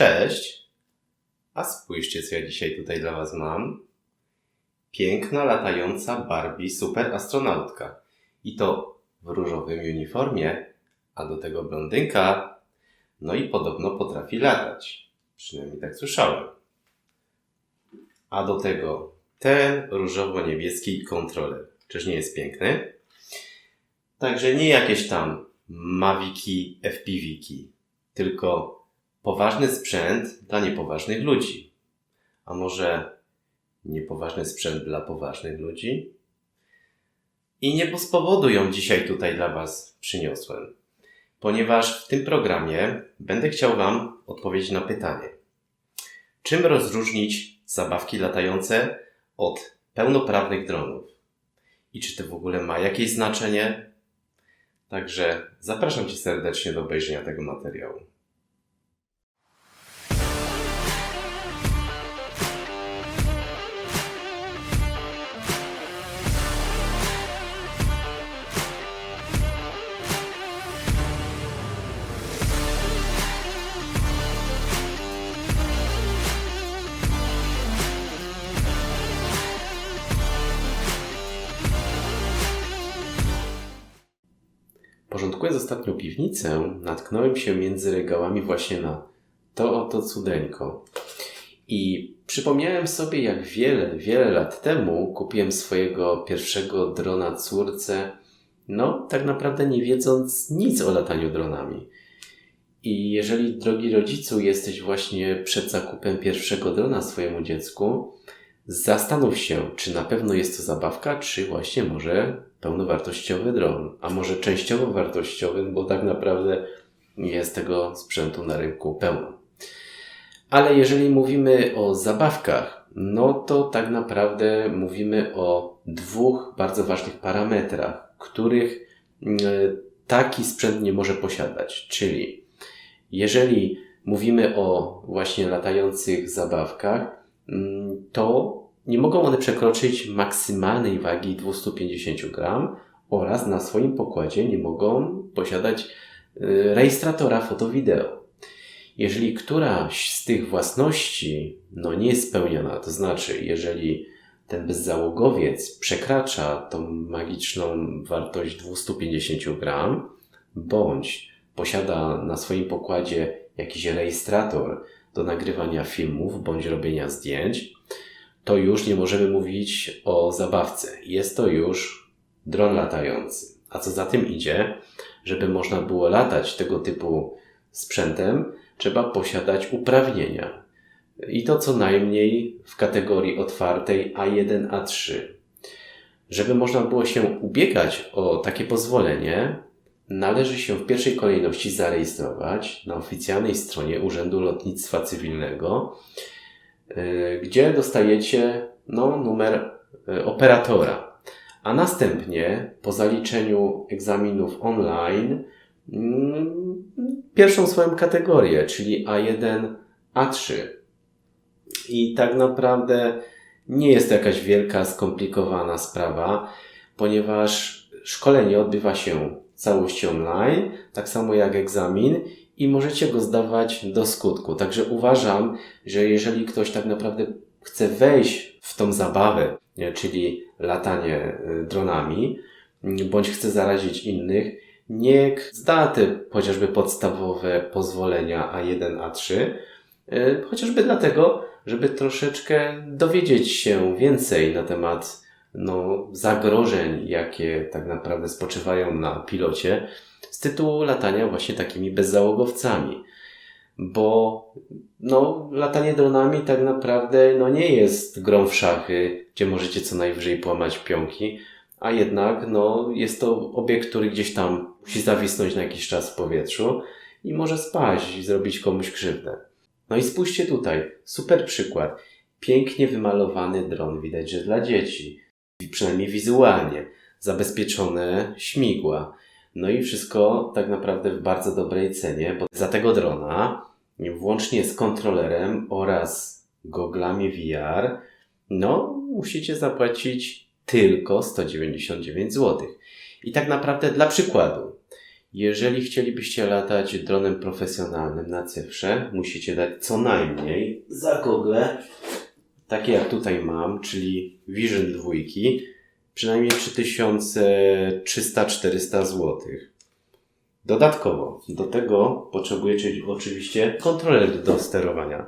Cześć! A spójrzcie, co ja dzisiaj tutaj dla Was mam. Piękna, latająca Barbie super astronautka. I to w różowym uniformie, a do tego blondynka. No i podobno potrafi latać. Przynajmniej tak słyszałem. A do tego ten różowo-niebieski kontroler. Czyż nie jest piękny? Także nie jakieś tam Maviki, FPViki, tylko poważny sprzęt dla niepoważnych ludzi. A może niepoważny sprzęt dla poważnych ludzi? I nie bez powodu ją dzisiaj tutaj dla Was przyniosłem, ponieważ w tym programie będę chciał Wam odpowiedzieć na pytanie: czym rozróżnić zabawki latające od pełnoprawnych dronów? I czy to w ogóle ma jakieś znaczenie? Także zapraszam Cię serdecznie do obejrzenia tego materiału. Porządkując ostatnio piwnicę, natknąłem się między regałami właśnie na to oto cudeńko. I przypomniałem sobie, jak wiele, wiele lat temu kupiłem swojego pierwszego drona córce, no tak naprawdę nie wiedząc nic o lataniu dronami. I jeżeli, drogi rodzicu, jesteś właśnie przed zakupem pierwszego drona swojemu dziecku, zastanów się, czy na pewno jest to zabawka, czy właśnie może pełnowartościowy dron, a może częściowo wartościowy, bo tak naprawdę jest tego sprzętu na rynku pełno. Ale jeżeli mówimy o zabawkach, no to tak naprawdę mówimy o dwóch bardzo ważnych parametrach, których mm, taki sprzęt nie może posiadać. Czyli jeżeli mówimy o właśnie latających zabawkach, mm, to nie mogą one przekroczyć maksymalnej wagi 250 gram oraz na swoim pokładzie nie mogą posiadać y, rejestratora foto-wideo. Jeżeli któraś z tych własności no, nie jest spełniona, to znaczy jeżeli ten bezzałogowiec przekracza tą magiczną wartość 250 gram, bądź posiada na swoim pokładzie jakiś rejestrator do nagrywania filmów bądź robienia zdjęć, to już nie możemy mówić o zabawce. Jest to już dron latający. A co za tym idzie, żeby można było latać tego typu sprzętem, trzeba posiadać uprawnienia. I to co najmniej w kategorii otwartej A1, A3. Żeby można było się ubiegać o takie pozwolenie, należy się w pierwszej kolejności zarejestrować na oficjalnej stronie Urzędu Lotnictwa Cywilnego gdzie dostajecie no, numer y, operatora. A następnie po zaliczeniu egzaminów online mm, pierwszą swoją kategorię, czyli A1, A3. I tak naprawdę nie jest to jakaś wielka, skomplikowana sprawa, ponieważ szkolenie odbywa się w całości online, tak samo jak egzamin i możecie go zdawać do skutku. Także uważam, że jeżeli ktoś tak naprawdę chce wejść w tą zabawę, czyli latanie y, dronami, bądź chce zarazić innych, niech zda te chociażby podstawowe pozwolenia A1, A3, y, chociażby dlatego, żeby troszeczkę dowiedzieć się więcej na temat no, zagrożeń, jakie tak naprawdę spoczywają na pilocie, z tytułu latania właśnie takimi bezzałogowcami. Bo no, latanie dronami tak naprawdę no, nie jest grą w szachy, gdzie możecie co najwyżej połamać pionki, a jednak no, jest to obiekt, który gdzieś tam musi zawisnąć na jakiś czas w powietrzu i może spaść i zrobić komuś krzywdę. No i spójrzcie tutaj, super przykład. Pięknie wymalowany dron, widać, że dla dzieci, przynajmniej wizualnie, zabezpieczone śmigła, no i wszystko tak naprawdę w bardzo dobrej cenie, bo za tego drona, włącznie z kontrolerem oraz goglami VR, no musicie zapłacić tylko 199 zł. I tak naprawdę dla przykładu, Jeżeli chcielibyście latać dronem profesjonalnym na cyfrze, musicie dać co najmniej za gogle, takie jak tutaj mam, czyli Vision 2, przynajmniej 3300-400 zł. Dodatkowo do tego potrzebujecie oczywiście kontroler do sterowania.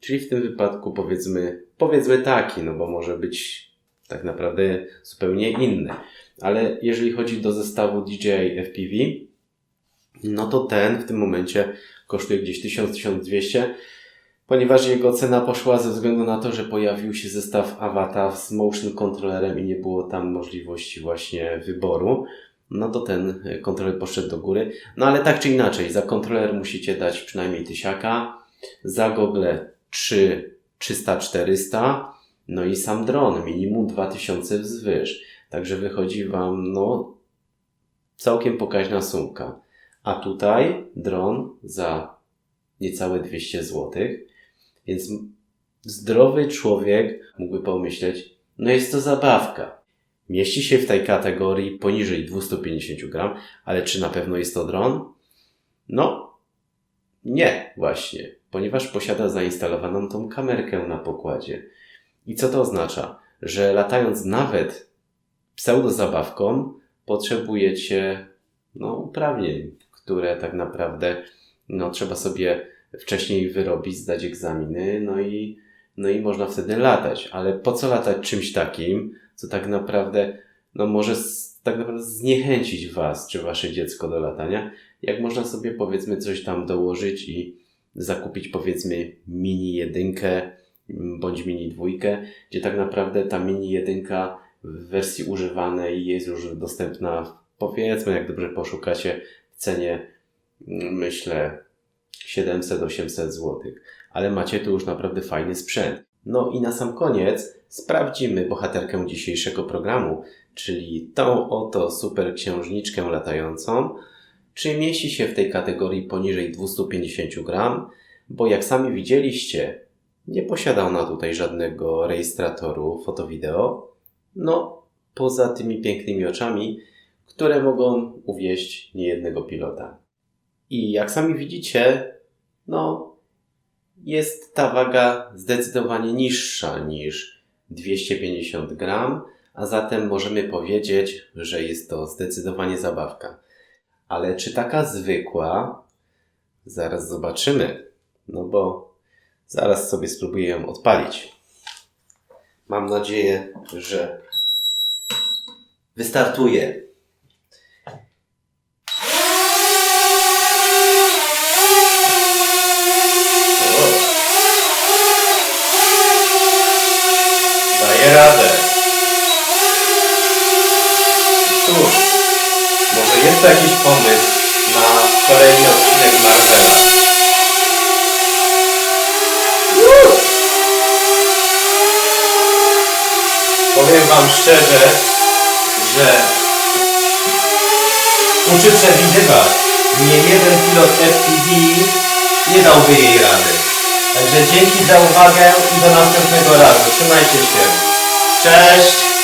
Czyli w tym wypadku powiedzmy, powiedzmy taki, no bo może być tak naprawdę zupełnie inny. Ale jeżeli chodzi do zestawu DJI FPV, no to ten w tym momencie kosztuje gdzieś 1000-1200, ponieważ jego cena poszła ze względu na to, że pojawił się zestaw Avata z motion controllerem i nie było tam możliwości właśnie wyboru. No to ten kontroler poszedł do góry. No ale tak czy inaczej, za kontroler musicie dać przynajmniej tysiaka, za gogle 3 300-400, no i sam dron minimum 2000 wzwyż. Także wychodzi Wam no całkiem pokaźna sumka. A tutaj dron za niecałe 200 zł. Więc zdrowy człowiek mógłby pomyśleć, no jest to zabawka. Mieści się w tej kategorii poniżej 250 gram, ale czy na pewno jest to dron? No, nie, właśnie, ponieważ posiada zainstalowaną tą kamerkę na pokładzie. I co to oznacza? Że latając nawet pseudozabawką, potrzebujecie no, uprawnień, które tak naprawdę no, trzeba sobie wcześniej wyrobić, zdać egzaminy, no i, no i można wtedy latać. Ale po co latać czymś takim, co tak naprawdę no, może z, tak naprawdę zniechęcić Was czy Wasze dziecko do latania, jak można sobie powiedzmy coś tam dołożyć i zakupić powiedzmy mini jedynkę bądź mini dwójkę, gdzie tak naprawdę ta mini jedynka w wersji używanej jest już dostępna powiedzmy, jak dobrze poszukacie w cenie myślę 700-800 zł. Ale macie tu już naprawdę fajny sprzęt. No i na sam koniec sprawdzimy bohaterkę dzisiejszego programu, czyli tą oto super księżniczkę latającą, czy mieści się w tej kategorii poniżej 250 gram, bo jak sami widzieliście, nie posiada ona tutaj żadnego rejestratoru foto-wideo, no poza tymi pięknymi oczami, które mogą uwieść niejednego pilota. I jak sami widzicie, no jest ta waga zdecydowanie niższa niż 250 gram, a zatem możemy powiedzieć, że jest to zdecydowanie zabawka. Ale czy taka zwykła? Zaraz zobaczymy. No bo zaraz sobie spróbuję ją odpalić. Mam nadzieję, że wystartuje. Kolejny odcinek Marka. Powiem Wam szczerze, że uczy przewidywać. Nie jeden pilot FPV nie dałby jej rady. Także dzięki za uwagę i do następnego razu. Trzymajcie się. Cześć!